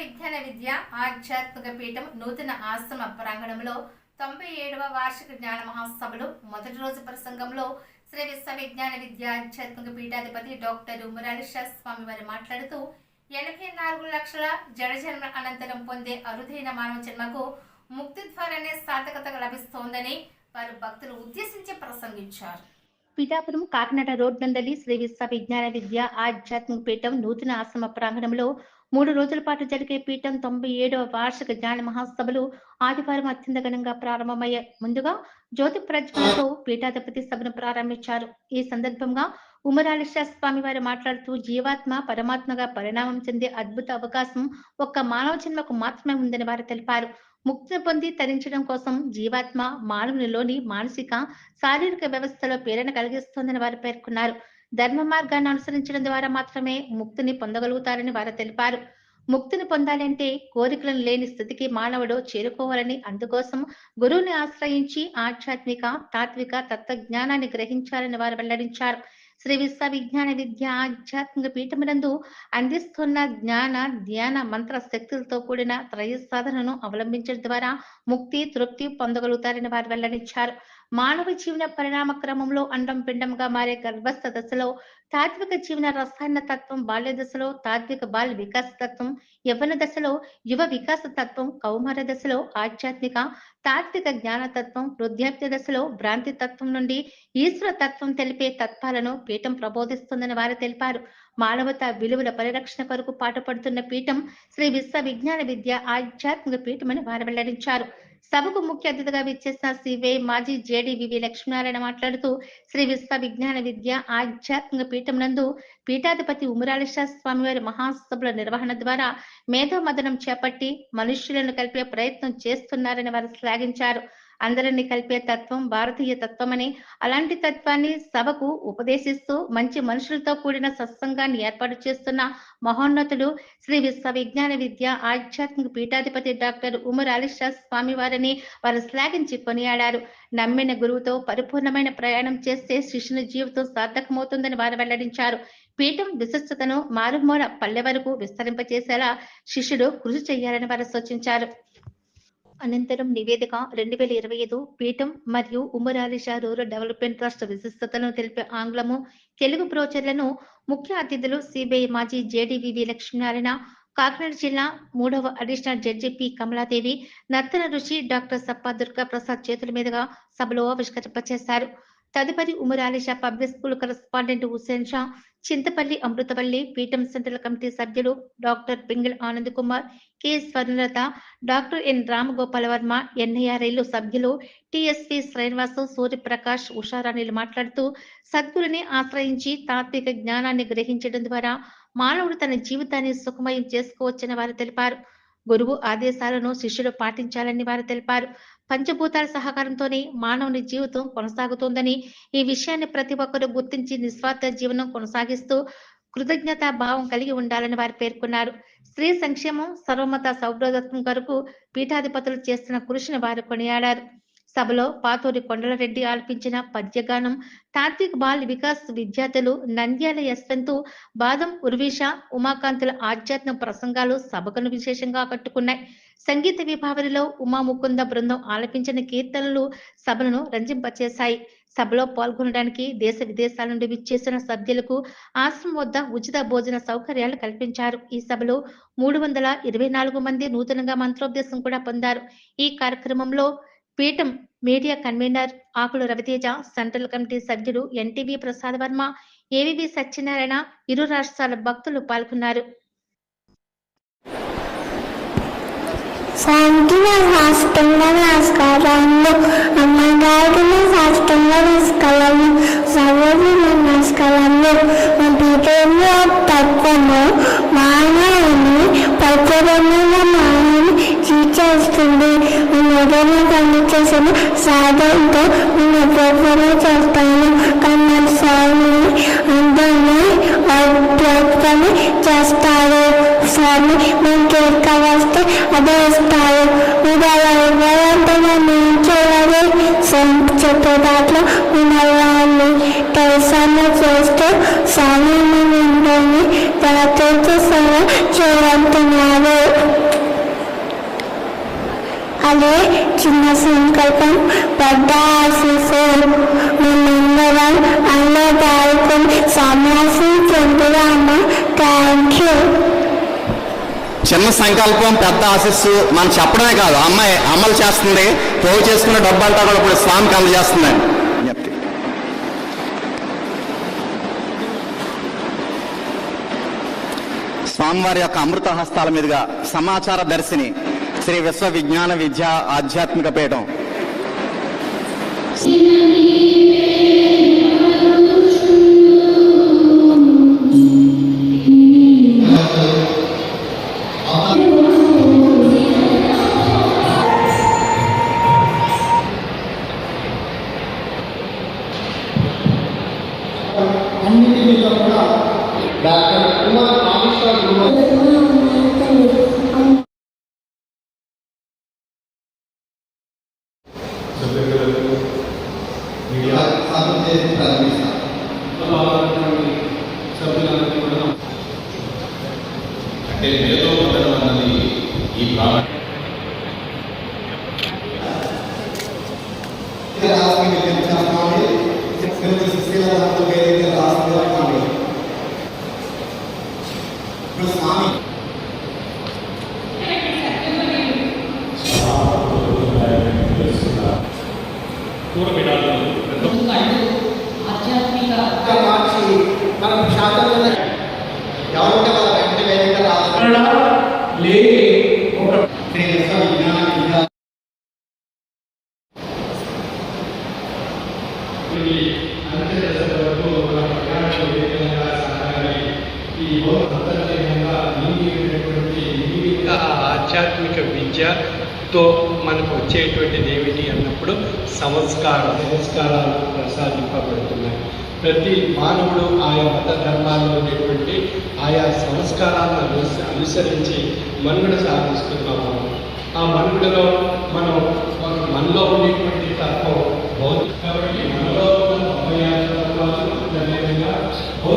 విజ్ఞాన విద్య ఆధ్యాత్మిక పీఠం నూతన ఆశ్రమ ప్రాంగణంలో తొంభై ఏడవ వార్షిక జ్ఞాన మహాసభలు. మొదటి రోజు ప్రసంగంలో శ్రీ విశ్వవిజ్ఞాన విద్య ఆధ్యాత్మిక పీఠాధిపతి డాక్టర్ మురారి స్వామి వారు మాట్లాడుతూ ఎనభై నాలుగు లక్షల జడజన్మ అనంతరం పొందే అరుదైన మానవ జన్మకు ముక్తి ద్వారానే సార్థకత లభిస్తోందని వారు భక్తులు ఉద్దేశించి ప్రసంగించారు. పిఠాపురం కాకినాడ రోడ్ నందలి శ్రీ విశ్వ విజ్ఞాన విద్య ఆధ్యాత్మిక పీఠం నూతన ఆశ్రమ ప్రాంగణంలో మూడు రోజుల పాటు జరిగే పీఠం తొంభై ఏడవ వార్షిక జ్ఞాన మహాసభలు ఆదివారం అత్యంత ఘనంగా ప్రారంభమయ్యాయి ముందుగా జ్యోతి ప్రజ్వలతో పీఠాధిపతి సభను ప్రారంభించారు. ఈ సందర్భంగా ఉమరాలి స్వామి వారు మాట్లాడుతూ జీవాత్మ పరమాత్మగా పరిణామం చెందే అద్భుత అవకాశం ఒక్క మానవ జన్మకు మాత్రమే ఉందని వారు తెలిపారు. ముక్తిని పొంది తరించడం కోసం జీవాత్మ మానవునిలోని మానసిక శారీరక వ్యవస్థలో ప్రేరణ కలిగిస్తోందని వారు పేర్కొన్నారు. ధర్మ మార్గాన్ని అనుసరించడం ద్వారా మాత్రమే ముక్తిని పొందగలుగుతారని వారు తెలిపారు. ముక్తిని పొందాలంటే కోరికలను లేని స్థితికి మానవుడు చేరుకోవాలని అందుకోసం గురువుని ఆశ్రయించి ఆధ్యాత్మిక తాత్విక తత్వజ్ఞానాన్ని గ్రహించాలని వారు వెల్లడించారు. శ్రీ విశ్వ విజ్ఞాన విద్య ఆధ్యాత్మిక పీఠమునందు అందిస్తున్న జ్ఞాన ధ్యాన మంత్ర శక్తులతో కూడిన త్రయ సాధనను అవలంబించడం ద్వారా ముక్తి తృప్తి పొందగలుగుతారని వారు వెల్లడించారు. మానవ జీవన పరిణామ క్రమంలో అండం పిండంగా మారే గర్భస్థ దశలో తాత్విక జీవన రసాయన తత్వం బాల్య దశలో తాత్విక బాల వికాస తత్వం యవన దశలో యువ వికాస తత్వం కౌమార దశలో ఆధ్యాత్మిక తాత్విక జ్ఞాన తత్వం వృద్ధాప్య దశలో భ్రాంతి తత్వం నుండి ఈశ్వర తత్వం తెలిపే తత్వాలను పీఠం ప్రబోధిస్తుందని వారు తెలిపారు. మానవత విలువల పరిరక్షణ కొరకు పాటుపడుతున్న పీఠం శ్రీ విశ్వ విజ్ఞాన విద్య ఆధ్యాత్మిక పీఠమని వారు వెల్లడించారు. సభకు ముఖ్య అతిథిగా విచ్చేసిన సివే మాజీ జేడీవివి లక్ష్మీనారాయణ మాట్లాడుతూ శ్రీ విశ్వ విజ్ఞాన విద్య ఆధ్యాత్మిక పీఠం నందు పీఠాధిపతి ఉమరాలశా స్వామి వారి మహాసభల నిర్వహణ ద్వారా మేధో మదనం చేపట్టి మనుష్యులను కలిపే ప్రయత్నం చేస్తున్నారని వారు శ్లాఘించారు. అందరినీ కలిపే తత్వం భారతీయ తత్వమని అలాంటి తత్వాన్ని సభకు ఉపదేశిస్తూ మంచి మనుషులతో కూడిన సత్సంగాన్ని ఏర్పాటు చేస్తున్న మహోన్నతుడు శ్రీ విశ్వ విజ్ఞాన విద్య ఆధ్యాత్మిక పీఠాధిపతి డాక్టర్ ఉమర్ అలీషా స్వామి వారిని వారు శ్లాఘించి కొనియాడారు. నమ్మిన గురువుతో పరిపూర్ణమైన ప్రయాణం చేస్తే శిష్యుని జీవితం సార్థకమవుతుందని వారు వెల్లడించారు. పీఠం విశిష్టతను మారుమూల పల్లె వరకు విస్తరింపచేసేలా శిష్యుడు కృషి చేయాలని వారు సూచించారు. అనంతరం నివేదిక రెండు వేల ఇరవై ఐదు పీఠం మరియు ఉమ్మరాలిషా రూరల్ డెవలప్మెంట్ ట్రస్ట్ విశిష్టతను తెలిపే ఆంగ్లము తెలుగు బ్రోచర్లను ముఖ్య అతిథులు సిబిఐ మాజీ జేడీవివి లక్ష్మీనారాయణ కాకినాడ జిల్లా మూడవ additional judge P Kamaladevi Nartana Rishi doctor సప్ప దుర్గా ప్రసాద్ చేతుల మీదుగా సభలో ఆవిష్కరింపచేశారు. తదుపరి Umaralisha public school correspondent Hussain Shah Chintapalli Amrutapalli పీఠం సెంట్రల్ కమిటీ సభ్యులు doctor Pingil Anand Kumar K Swarnalatha doctor N Ramagopala Varma ఎన్ఐఆర్ఐలు సభ్యులు టిఎస్వి శ్రీనివాసు సూర్యప్రకాష్ ఉషారాణిలు మాట్లాడుతూ సద్గురుని ఆశ్రయించి తాత్విక జ్ఞానాన్ని గ్రహించడం ద్వారా మానవుడు తన జీవితాన్ని సుఖమయం చేసుకోవచ్చని వారు తెలిపారు. గురువు ఆదేశాలను శిష్యులు పాటించాలని వారు తెలిపారు. పంచభూతాల సహకారంతోనే మానవుని జీవితం కొనసాగుతోందని ఈ విషయాన్ని ప్రతి ఒక్కరూ గుర్తించి నిస్వార్థ జీవనం కొనసాగిస్తూ కృతజ్ఞతా భావం కలిగి ఉండాలని వారు పేర్కొన్నారు. స్త్రీ సంక్షేమం సర్వమత సౌభ్రదత్వం కొరకు పీఠాధిపతులు చేస్తున్న కృషిని వారు కొనియాడారు. సభలో పాతూరి కొండలరెడ్డి ఆలపించిన పద్యగానం తాత్విక్ బాల్ వికాస్ విద్యార్థులు నంద్యాల యశ్వంతు బాదం ఉర్విష ఉమాకాంతుల ఆధ్యాత్మిక ప్రసంగాలు సభకును విశేషంగా ఆకట్టుకున్నాయి. సంగీత విభావరిలో ఉమా ముకుంద బృందం ఆలపించిన కీర్తనలు సభలను రంజింపచేశాయి. సభలో పాల్గొనడానికి దేశ విదేశాల నుండి విచ్చేసిన సభ్యులకు ఆశ్రమం వద్ద ఉచిత భోజన సౌకర్యాలు కల్పించారు. ఈ సభలో మూడు వందల ఇరవై నాలుగు మంది నూతనంగా మంత్రోపదేశం కూడా పొందారు. ఈ కార్యక్రమంలో పీఠం media convener Akula Raviteja central committee సభ్యులు ఎన్టీవీ ప్రసాద్ వర్మ ఏవివి సత్యనారాయణ ఇరు రాష్ట్రాల భక్తులు పాల్గొన్నారు. శాంతిన సాష్టంగా నమస్కారాలు. అమ్మగారికి శాస్త్రంగా నమస్కారాలు. సభకు నమస్కారాలు. మా పీఠంలో తత్వము మానవుని పరిపూర్ణమైన మానవుని తీర్చేస్తుంది మొదలు పని చేసిన సాధనతో నేను ప్రపూర్ణ చేస్తాను. కన్నా స్వామిని అందరినీ పని చేస్తారు స్వామి మేము కేక వస్తే అదే ఇస్తారు మీరు అలా చెప్పే దాంట్లో ఉన్నవాళ్ళు తెలుసాన్ని చేస్తూ స్వామి మిమ్మల్ని జాగ్రత్త సేవ చేయంటున్నారు అదే చిన్న సంకల్పం పెద్ద ఆశీస్సు మనందరం అన్నదాయకం సన్యాసి చంద్రరామ థ్యాంక్ యూ చిన్న సంకల్పం పెద్ద ఆశస్సు మనం చెప్పడమే కాదు అమ్మాయి అమలు చేస్తుంది పోగు చేసుకున్న డబ్బు అంతా కూడా ఇప్పుడు స్వామికి అందజేస్తుందండి విజ్ఞప్తి. స్వామివారి యొక్క అమృత హస్తాల మీదుగా సమాచార దర్శిని శ్రీ విశ్వ విజ్ఞాన విద్య ఆధ్యాత్మిక పీఠం మేధో మదనం అన్నది ఈ ప్రాణ ఇప్పుడు స్వామి మార్చి మనం శాతం ఎవరంటే వాళ్ళ వెంటనే వేదిక రాష్ట్రం శ్రీ విశ్వ విజ్ఞాన విద్యా ఇంకా ఆ ఆధ్యాత్మిక విద్యతో మనకు వచ్చేటువంటిది ఏమిటి అన్నప్పుడు సంస్కార సంస్కారాలు ప్రసాదింపబడుతున్నాయి. ప్రతి మానవుడు ఆయా మత ధర్మాల్లో ఉండేటువంటి ఆయా సంస్కారాలను అనుసరించి మనుగడ సాధిస్తున్నాము ఆ మనుగడలో మనం మనలో ఉండేటువంటి తత్వం భౌతిక కాబట్టి మనలో ఉన్న భౌతిక